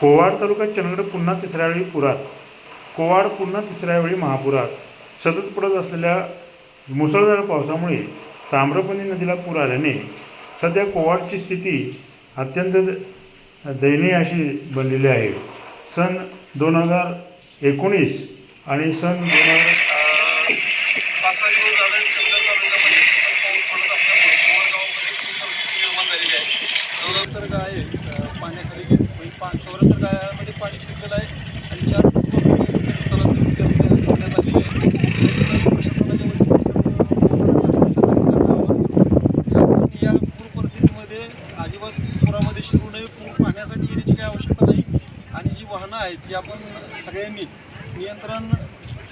कोवाड तालुक्यात चंदगड पुन्हा तिसऱ्या वेळी पुरात. कोवाड पुन्हा तिसऱ्या वेळी महापुरात. सतत पडत असलेल्या मुसळधार पावसामुळे ताम्रपणी नदीला पूर आल्याने सध्या कोवाडची स्थिती अत्यंत द- दयनीय अशी बनलेली आहे. सन दोन हजार एकोणीस आणि सन दोन हजार चौऱ्याहत्तर गाय आहे पाण्याखाली गेली. म्हणजे पा चौऱ्याहत्तर गायामध्ये पाणी शिरलेलं आहे आणि चार करण्यात आलेली आहे या पूर परिस्थितीमध्ये अजिबात पुरामध्ये शिरू नये पूर पाहण्यासाठी येण्याची काही आवश्यकता नाही. आणि जी वाहनं आहेत ती आपण सगळ्यांनी नियंत्रण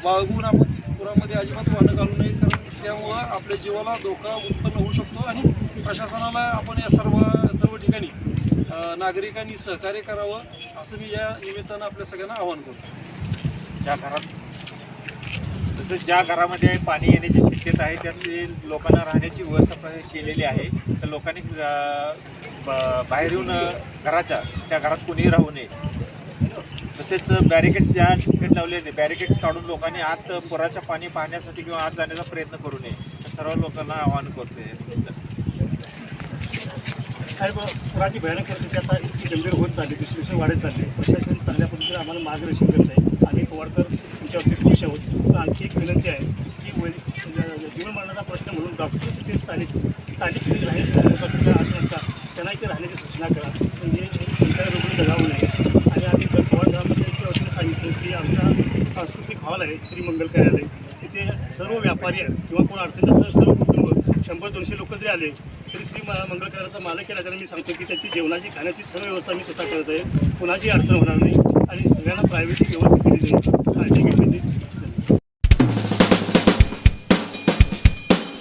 बाळगून आपण पुरामध्ये अजिबात वाहनं घालू नये कारण त्यामुळं आपल्या जीवाला धोका उत्पन्न होऊ शकतो आणि प्रशासनाला आपण या सर्व सर्व ठिकाणी अ, नागरिकांनी सहकार्य करावं असं मी या निमित्तानं आपल्या सगळ्यांना आवाहन करतो. ज्या घरात तसंच ज्या घरामध्ये पाणी येण्याची शक्यता आहे त्यातली लोकांना राहण्याची व्यवस्था केलेली आहे. तर लोकांनी बाहेर येऊन घराच्या त्या घरात कोणीही राहू नये. तसेच बॅरिकेड्स ज्या ठिकाणी लावले होते बॅरिकेड्स काढून लोकांनी आत पुराच्या पाणी पाहण्यासाठी किंवा आत जाण्याचा प्रयत्न करू नये. सर्व लोकांना आवाहन करते साहेब पुराची भयानक परिस्थिती आता इतकी गंभीर होत चालली दुसरी वाढत चालली. प्रशासन चांगल्या पद्धतीने आम्हाला मार्गदर्शन करत आहे. आम्ही पवारकर तुमच्यावरती खुश आहोत. तर आणखी एक विनंती आहे की वै म्हणजे जीवन प्रश्न म्हणून डॉक्टर ते स्थानिक स्थानिक तिथे डॉक्टरला असं म्हणतात त्यांना इथे राहण्याची सूचना करा. म्हणजे कोणत्याही रुग्ण दगावू नये. आणि आम्ही पवार ग्रामपंचायतच्या वतीने सांगितलं की आमच्या सांस्कृतिक हॉल आहे श्रीमंगल कार्यालय. तिथे सर्व व्यापारी आहेत. किंवा कोण अडचण सर्व कुटुंब शंभर दोनशे लोक जरी आले तरी श्री मंगळकाराचा मालक केला त्याने मी सांगतो की त्याची जेवणाची खाण्याची सर्व व्यवस्था मी स्वतः करत आहे. कुणाची अडचण होणार नाही. आणि सगळ्यांना प्रायव्हसी व्यवस्थित केली जाईल. काळजी घेतली